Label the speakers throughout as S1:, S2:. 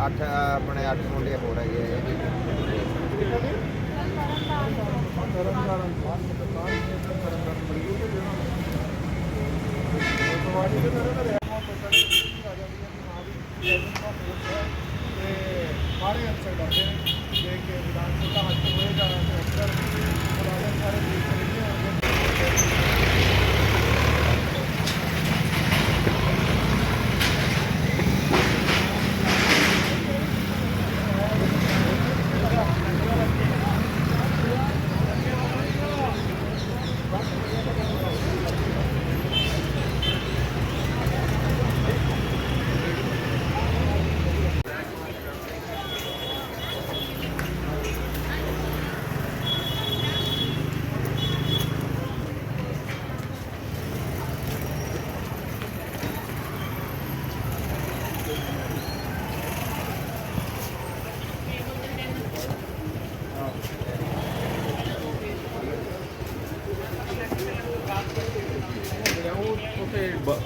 S1: ਅੱਠ ਆਪਣੇ ਅੱਠ ਮੁੰਡੇ ਹੋ ਰਹੇ ਹੈ
S2: ਸਾਰੇ ਅਫਸਰ ਕਰਦੇ ਨੇ ਦੇਖ ਕੇ ਵਿਧਾਨ ਸਭਾ ਹੱਥ ਹੋਏਗਾ ਤੇ ਅਫਸਰ Okay.
S3: But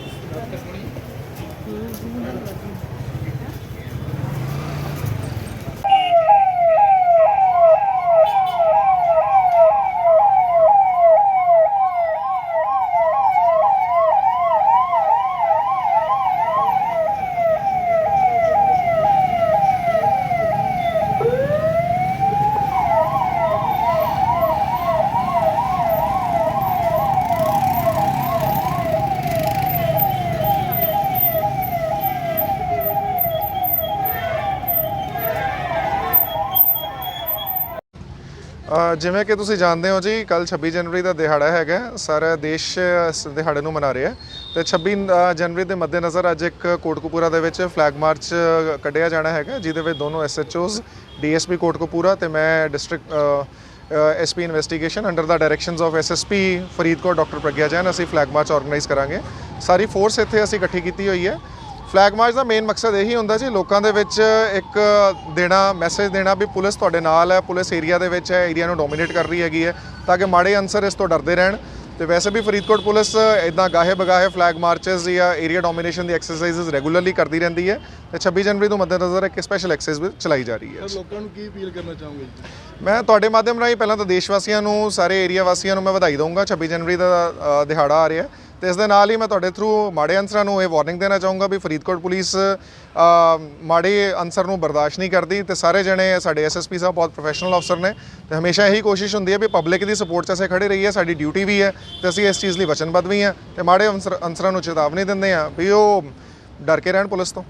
S3: ਜਿਵੇਂ ਕਿ ਤੁਸੀਂ ਜਾਣਦੇ ਹੋ ਜੀ ਕੱਲ 26 ਜਨਵਰੀ ਦਾ ਦਿਹਾੜਾ ਹੈਗਾ। ਸਾਰਾ ਦੇਸ਼ ਇਸ ਦਿਹਾੜੇ ਨੂੰ ਮਨਾ ਰਿਹਾ ਹੈ। ਤੇ 26 ਅ, ਜਨਵਰੀ ਦੇ ਮੱਦੇਨਜ਼ਰ ਅੱਜ ਇੱਕ ਕੋਟਕਪੂਰਾ ਦੇ ਵਿੱਚ ਫਲੈਗ ਮਾਰਚ ਕੱਢਿਆ ਜਾਣਾ ਹੈਗਾ ਜਿਹਦੇ ਵਿੱਚ ਦੋਨੋਂ ਐਸਐਚਓਜ਼ ਡੀਐਸਪੀ ਕੋਟਕਪੂਰਾ ਤੇ ਮੈਂ district SP investigation under the directions of SSP Faridkot doctor Pragya Jain ਅਸੀਂ ਫਲੈਗ ਮਾਰਚ ਆਰਗੇਨਾਈਜ਼ ਕਰਾਂਗੇ। ਸਾਰੀ ਫੋਰਸ ਇੱਥੇ ਅਸੀਂ ਇਕੱਠੀ ਕੀਤੀ ਹੋਈ ਹੈ। ਫਲੈਗ ਮਾਰਚ ਦਾ ਮੇਨ ਮਕਸਦ ਇਹੀ ਹੁੰਦਾ ਜੀ ਲੋਕਾਂ ਦੇ ਵਿੱਚ ਇੱਕ ਦੇਣਾ ਮੈਸੇਜ ਦੇਣਾ ਵੀ ਪੁਲਿਸ ਤੁਹਾਡੇ ਨਾਲ ਹੈ ਪੁਲਿਸ ਏਰੀਆ ਦੇ ਵਿੱਚ ਹੈ ਏਰੀਆ ਨੂੰ ਡੋਮੀਨੇਟ ਕਰ ਰਹੀ ਹੈਗੀ ਹੈ ਤਾਂ ਕਿ ਮਾੜੇ ਅਨਸਰ ਇਸ ਤੋਂ ਡਰਦੇ ਰਹਿਣ। ਤੇ ਵੈਸੇ ਵੀ ਫਰੀਦਕੋਟ ਪੁਲਿਸ ਇਦਾਂ ਗਾਹੇ ਬਗਾਹੇ ਫਲੈਗ ਮਾਰਚਸ ਜਾਂ ਏਰੀਆ ਡੋਮੀਨੇਸ਼ਨ ਦੀ ਐਕਸਰਸਾਈਜ਼ਸ ਰੈਗੂਲਰਲੀ ਕਰਦੀ ਰਹਿੰਦੀ ਹੈ। ਤੇ 26 ਜਨਵਰੀ ਨੂੰ ਮੱਦੇਨਜ਼ਰ ਇੱਕ ਸਪੈਸ਼ਲ ਐਕਸਰਸਾਈਜ਼ ਵੀ ਚਲਾਈ ਜਾ ਰਹੀ ਹੈ।
S2: ਲੋਕਾਂ ਨੂੰ ਕੀ ਅਪੀਲ ਕਰਨਾ ਚਾਹੋਗੇ ਜੀ?
S3: ਮੈਂ ਤੁਹਾਡੇ ਮਾਧਿਅਮ ਰਾਹੀਂ ਪਹਿਲਾਂ ਤਾਂ ਦੇਸ਼ ਵਾਸੀਆਂ ਨੂੰ ਸਾਰੇ ਏਰੀਆ ਵਾਸੀਆਂ ਨੂੰ ਮੈਂ ਵਧਾਈ ਦਊਂਗਾ। 26 ਜਨਵਰੀ ਦਾ ਦਿਹਾੜਾ ਆ ਰਿਹਾ। ਹੈ ਤੇ ਇਸ ਦੇ ਨਾਲ ਹੀ ਮੈਂ ਤੁਹਾਡੇ ਥਰੂ ਮਾੜੇ ਅਨਸਰਾਂ ਨੂੰ ਇਹ ਵਾਰਨਿੰਗ ਦੇਣਾ ਚਾਹੂੰਗਾ ਵੀ ਫਰੀਦਕੋਟ ਪੁਲਿਸ ਮਾੜੇ ਅਨਸਰ ਨੂੰ ਬਰਦਾਸ਼ਤ ਨਹੀਂ ਕਰਦੀ ਤੇ ਸਾਰੇ ਜਣੇ ਸਾਡੇ ਐਸਐਸਪੀ ਸਾਹਿਬ ਬਹੁਤ ਪ੍ਰੋਫੈਸ਼ਨਲ ਅਫਸਰ ਨੇ ਤੇ ਹਮੇਸ਼ਾ ਇਹੀ ਕੋਸ਼ਿਸ਼ ਹੁੰਦੀ ਹੈ ਵੀ ਪਬਲਿਕ ਦੀ ਸਪੋਰਟ 'ਚ ਅਸੀਂ ਖੜੇ ਰਹੀਏ, ਸਾਡੀ ਡਿਊਟੀ ਵੀ ਹੈ ਤੇ ਅਸੀਂ ਇਸ ਚੀਜ਼ ਲਈ ਵਚਨਬੱਧ ਵੀ ਹਾਂ ਤੇ ਮਾੜੇ ਅਨਸਰ, ਅਨਸਰਾਂ ਨੂੰ ਚੇਤਾਵਨੀ ਦਿੰਦੇ ਹਾਂ ਵੀ ਉਹ ਡਰ ਕੇ ਰਹਿਣ ਪੁਲਿਸ ਤੋਂ।